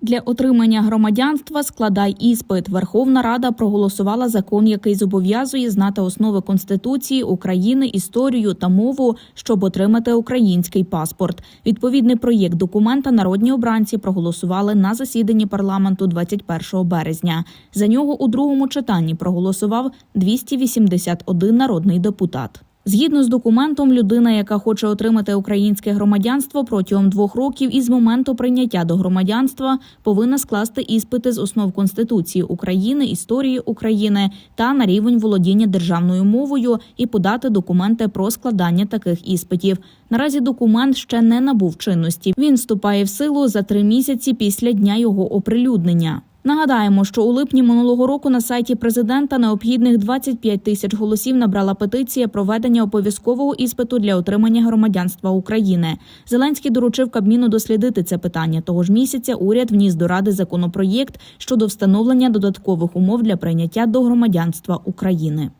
Для отримання громадянства складай іспит. Верховна Рада проголосувала закон, який зобов'язує знати основи Конституції України, історію та мову, щоб отримати український паспорт. Відповідний проєкт документа народні обранці проголосували на засіданні парламенту 21 березня. За нього у другому читанні проголосував 281 народний депутат. Згідно з документом, людина, яка хоче отримати українське громадянство протягом двох років із моменту прийняття до громадянства, повинна скласти іспити з основ Конституції України, історії України та на рівень володіння державною мовою і подати документи про складання таких іспитів. Наразі документ ще не набув чинності. Він вступає в силу за три місяці після дня його оприлюднення. Нагадаємо, що у липні минулого року на сайті президента необхідних 25 тисяч голосів набрала петиція проведення обов'язкового іспиту для отримання громадянства України. Зеленський доручив Кабміну дослідити це питання. Того ж місяця уряд вніс до ради законопроєкт щодо встановлення додаткових умов для прийняття до громадянства України.